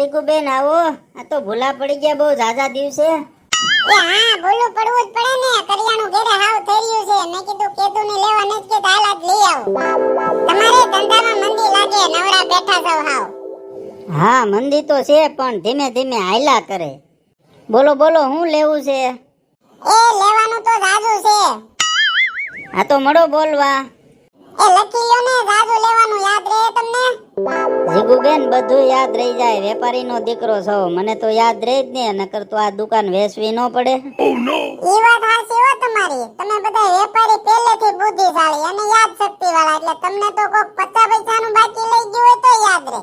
જીગુબેન આવો. આ તો ભૂલા પડી ગયા બહુ ઝાઝા દિવસે. એ હા બોલું પડવું જ પડે ને. કરિયાણું ઘરે હાવ થઈ રહ્યું છે. મેં કીધું કેતું ને લેવા નથી કે હાલ જ લઈ આવું. તમારે ધંધામાં મંદી લાગે નવરા બેઠા છો હાવ. હા મંદી તો છે પણ ધીમે ધીમે હાયલા કરે. બોલો બોલો હું લેવું છે? એ લેવાનું તો જાજુ છે. આ તો મળો બોલવા. એ લખી લ્યો ને જાજુ લેવાનું યાદ રહે તમને? જીગુબેન બધું યાદ રહી જાય. વેપારીનો દીકરો છો. મને તો યાદ રહે જ ને નકર તો આ દુકાન વેચવી ન પડે. ઈ વાત હાચી હો તમારી. તમે બધા વેપારી પહેલેથી બુદ્ધિશાળી અને યાદ શક્તિ વાળા એટલે તમને તો કોક પચાસ પૈસાનું બાકી લઈ ગયું હોય તો યાદ રહે.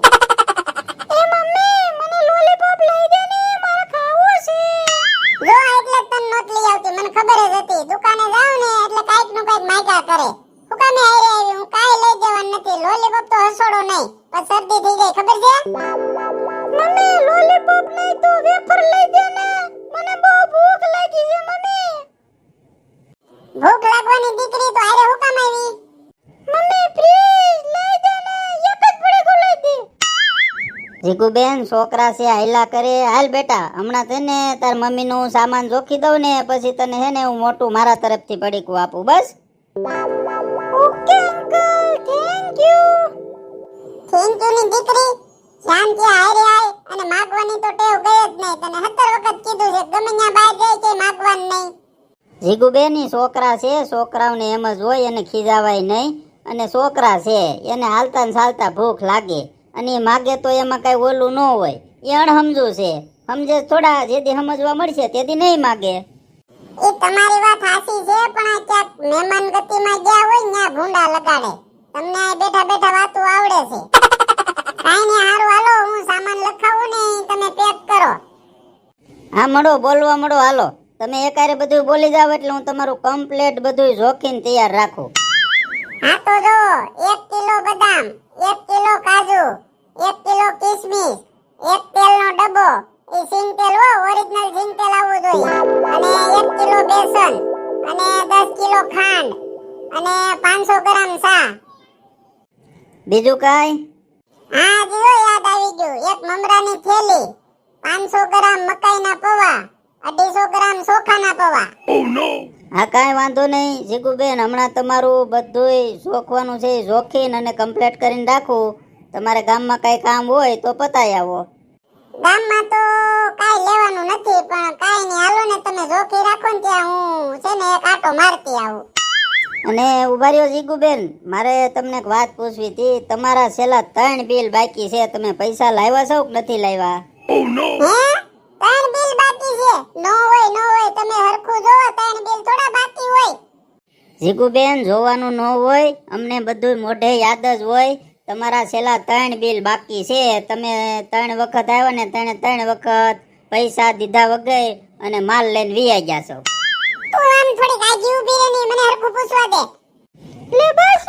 જીગુબેન છોકરા છે હાયલા કરે. હાલ બેટા હમણાં તને તાર મમ્મીનું સામાન જોખી દઉં ને પછી તને હે ને હું મોટું મારા તરફથી પડીકું આપું. બસ. Okay uncle. Thank you. Thank you ની દીકરી. શાંતિ હારે આય અને માગવાની તો ટેવ ગઈ જ નહીં. તને 17 વખત કીધું છે ગમે ત્યાં બહાર જાય કે માગવાનું નહીં. જીગુબેન છોકરા છે છોકરાઓને એમ જ હોય અને ખીજાવાય નહીં. અને છોકરા છે એને હાલતા ને ચાલતા ભૂખ લાગે. અને એ માગે તો એમાં કઈ ઓલું ન હોય. એ અણહમજુ છે. સમજે થોડા જેથી સમજવા મળશે તેથી નહીં માગે. એ તમારી વાત સાચી છે પણ આ ક્યાંક મહેમાન ગતિમાં ગયા હોય ત્યાં ભૂંડા લગાડે. તમને આ બેઠા બેઠા વાતો આવડે છે. કાઈ ને હારું હાલો હું સામાન લખાવું ને તમે પેક કરો. હા મળો બોલવા મળો હાલો. તમે એકારે બધું બોલી જાવ એટલે હું તમારું કમ્પ્લેટ બધું જોખીને તૈયાર રાખું. હા તો જો એક કિલો બીજું કાંઈ? હા જીઓ યાદ આવી ગયું. એક મમરાની થેલી પાંચસો ગ્રામ મકાઈના પૌવા 250 ગ્રામ ચોખાના પૌવા. હા કાંઈ વાંધો નહીં જીગુબેન હમણાં તમારું બધુંય જોખવાનું છે જોખીન અને કમ્પ્લેટ કરીને રાખું. તમારે ગામમાં કાંઈ કામ હોય તો પતાઈ આવો. ગામમાં તો કાઈ લેવાનું નથી પણ કાઈ નહીં. હાલો ને તમે જોખી રાખો ને ત્યાં હું છે ને એક આટો મારતી આવું. અને ઊભા રહ્યો જીગુબેન મારે તમને એક વાત પૂછવી હતી. તમારા છેલ્લા ત્રણ બિલ બાકી છે તમે પૈસા લાવ્યા છો કે નથી લાવ્યા? હે? ત્રણ બિલ બાકી છે. નો હોય નો હોય તમે હરખું જોવો ત્રણ બિલ થોડા બાકી હોય. જીગુબેન જોવાનું ન હોય અમને બધું મોઢે યાદ જ હોય. તમારા છેલ્લા ત્રણ બિલ બાકી છે. તમે ત્રણ વખત આવ્યા ને ત્રણે ત્રણ વખત પૈસા દીધા વગર અને માલ લઈને વી ગયા છો. આમ થોડી આજી ઊભી રહે ને મને હરખું પૂછવા દે. લે બસ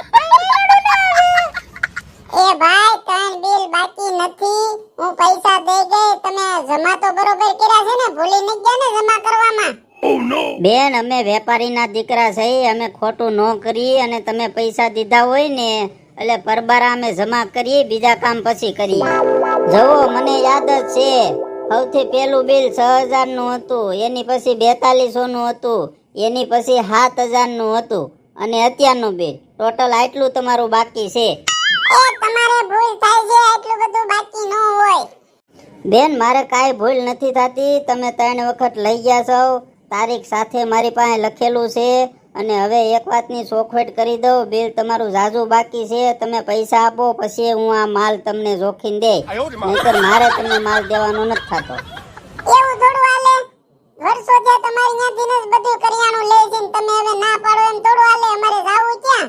એ ભાઈ ત્રણ બિલ બાકી નથી. હું પૈસા દઈ ગઈ તમે જમા તો બરોબર કર્યા છે ને ભૂલી નથી ગયા ને જમા કરવામાં. બેન અમે વેપારીના દીકરા છે અમે ખોટું ન કરી અને તમે પૈસા દીધા હોય ને એટલે પરબારા અમે જમા કરીએ બીજા કામ પછી કરીએ. જવો મને યાદ જ છે સૌથી પહેલું બિલ છ હજારનું હતું એની પછી બેતાલીસો નું હતું. એની પછી સાત હજારનું હતું અને અત્યારનું બિલ. ટોટલ આટલું તમારું બાકી છે. એ તમારે ભૂલ થાય છે એટલું બધું બાકી ન હોય. બેન મારે કાંઈ ભૂલ નથી થતી. તમે ત્રણ વખત લઈ ગયા છો. તારીખ સાથે મારી પાસે લખેલું છે અને હવે એક વાતની ચોખવટ કરી દઉં. બિલ તમારું ઝાઝુ બાકી છે. તમે પૈસા આપો પછી હું આ માલ તમને જોખીને દે. નહીતર મારે તમને માલ દેવાનો નથી થતો એવું થોડું હાલે વર્ષો થયા તમારી ત્યાંથી જ બધું કરિયાણું લે છે ને તમે હવે ના પાડો એમ થોડું હાલે અમારે જાવું ક્યાં?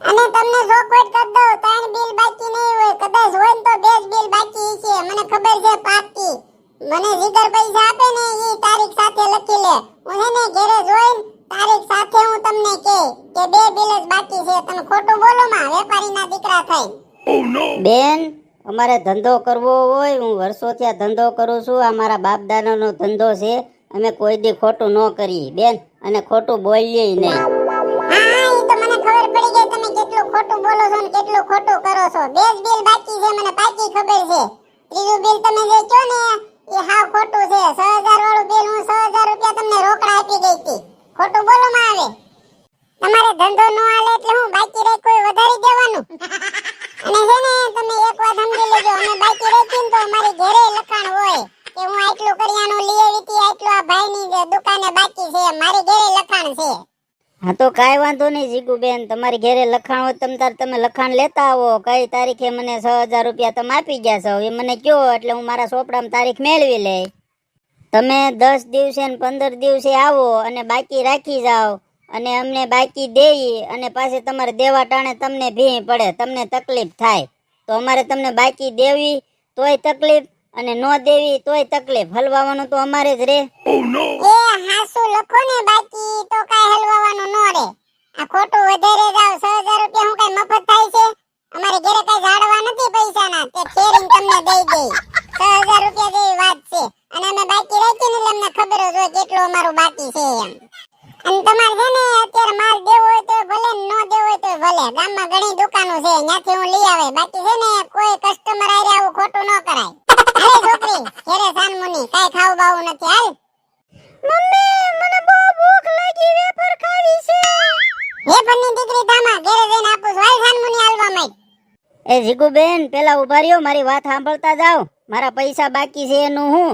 અને તમને ચોખવટ કરી દઉં ત્રણ બિલ બાકી નહીં હોય કદાચ હોય ને તો બે જ બિલ બાકી છે મને ખબર છે પાકી મને જીગર પૈસા આપે ને એ તારીખ સાથે લખી લે. હું હે ને ઘેરે જોઈને તારીખ સાથે હું તમને કે કે બે બિલ જ બાકી છે તમે ખોટું બોલો માં વેપારીના દીકરા થઈ બેન અમારે ધંધો કરવો હોય હું વર્ષોથી આ ધંધો કરું છું આ મારા બાપ દાદાનો ધંધો છે. અમે કોઈ દી ખોટું ન કરીએ. બેન, અને ખોટું બોલીએ નહીં. ખબર પડી ગઈ તમે કેટલું ખોટું બોલો છો કેટલું ખોટું કરો છો. છે, મને પાકી ખબર હું છ હજાર રૂપિયા તમને રોકડા ગઈ ખોટું બોલો માં આવે. ધંધો ન હાલે હું બાકી રાખ્યું એ વધારી એક વાત લેજો. અમે બાકી રાખી ને તો અમારી ઘરે લખાણ હોય. કે હું આટલું કરિયાણું લઈ આવી હતી, આટલું આ ભાઈની દુકાને બાકી છે, મારી ઘરે લખાણ છે. હા, તો કાંઈ વાંધો નહીં, જીગુબેન, તમારી ઘરે લખાણ હોય તમ તાર તમે લખાણ લેતા આવો. કઈ તારીખે મને છ હજાર રૂપિયા તમે આપી ગયા છો. એ મને કહો એટલે હું મારા સોપડામાં તારીખ મેળવી લઈ. તમે દસ દિવસે ને પંદર દિવસે આવો અને બાકી રાખી જાઓ. અને અમને બાકી દેઈ અને પાછી તમારે દેવા ટાણે તમને ભી પડે, તમને તકલીફ થાય. તો અમારે તમને બાકી દેવી તોય તકલીફ અને નો દેવી તોય તકલીફ. હલવાવાનું તો અમારે જ રે. એ હાસુ લખો ને બાકી તો કાઈ હલવાવાનું નો રે. આ ખોટું વધારે જાવ છ હજાર રૂપિયા હું કઈ મફત થાય છે? અમારે ઘરે કઈ જાડવા નથી પૈસાના. તે ફેરીને તમને દઈ દઈ. છ હજાર રૂપિયા જેવી વાત છે. અને અમે બાકી રાખી ને તમને ખબર જ હોય કેટલું અમારું બાકી છે એમ. અને તમારે છે ને અત્યારે માલ દેવો હોય તો ભલે ને ન દેવો હોય તો ભલે. ગામમાં ઘણી દુકાનો છે. ત્યાંથી હું લઈ આવે. બાકી છે ને કોઈ કસ્ટમર આવ્યા આવું ખોટું ન કરાય. હાલે છોકરી ઘરે સાનમુની કાઈ ખાવું બાવું નથી હાલ. મમ્મી મને બહુ ભૂખ લાગી વેફર ખાવી છે. વેફરની દીકરી તામા ઘરે જઈને આપું હાલ સાનમુની હાલવા માંડ. એ જીગુબેન પેલા ઊભા રહ્યો મારી વાત સાંભળતા જાઓ. મારા પૈસા બાકી છે એનું હું.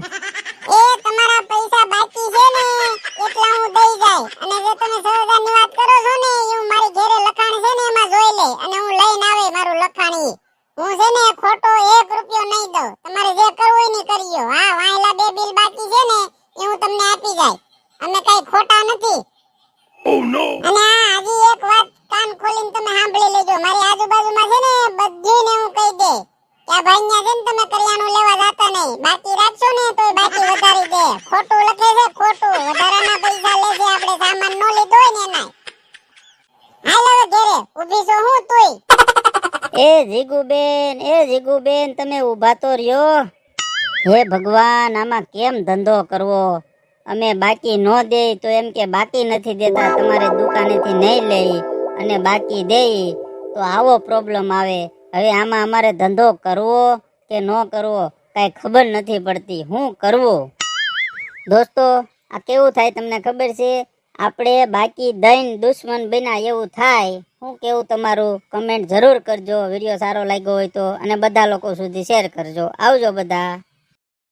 એ તમારા પૈસા બાકી છે ને એટલા હું દઈ જાય. અને જે તમે છ ની વાત કરો છો ને એ મારી ઘરે લખાણ છે ને એમાં જોઈ લે. અને હું લઈને આવે મારું લખાણ હું છે ને ખોટો એક રૂપિયો નહીં દઉં તમારે જે કરવું હોય ને કરીયો હા વાયલા બે બિલ બાકી છે ને એ હું તમને આપી જાય અમે કઈ ખોટા નથી. અને હા હજી એક વાત કાન ખોલીને તમે સાંભળી લેજો. મારી આજુબાજુમાં છે ને બધીને હું કહી દે કે આ ભાઈ છે ને તમે કરિયાણું લેવા જાતા નહીં. બાકી રાખશો ને તો બાકી વધારી દે. ખોટું લખે છે ખોટું. વધારાના પૈસા લે છે આપણે સામાન નો લીધો હોય ને એના હાલ હવે ઘરે. ઊભી છો હું તુંય? એ જીગુબેન એ જીગુબેન તમે ઊભા તો રહ્યો. હે ભગવાન આમાં કેમ ધંધો કરવો? અમે બાકી ન દે તો એમ કે બાકી નથી દેતા, તમારે દુકાનેથી નહીં લઈ અને બાકી દે તો આવો પ્રોબ્લેમ આવે. હવે આમાં અમારે ધંધો કરવો કે ન કરવો કાંઈ ખબર નથી પડતી. હું કરવું? દોસ્તો, આ કેવું થાય તમને ખબર છે? આપણે બાકી દઈને દુશ્મન બન્યા એવું થાય. હું કેવું તમારું? કમેન્ટ જરૂર કરજો. વીડિયો સારો લાગ્યો હોય તો અને બધા લોકો સુધી શેર કરજો. આવજો બધા.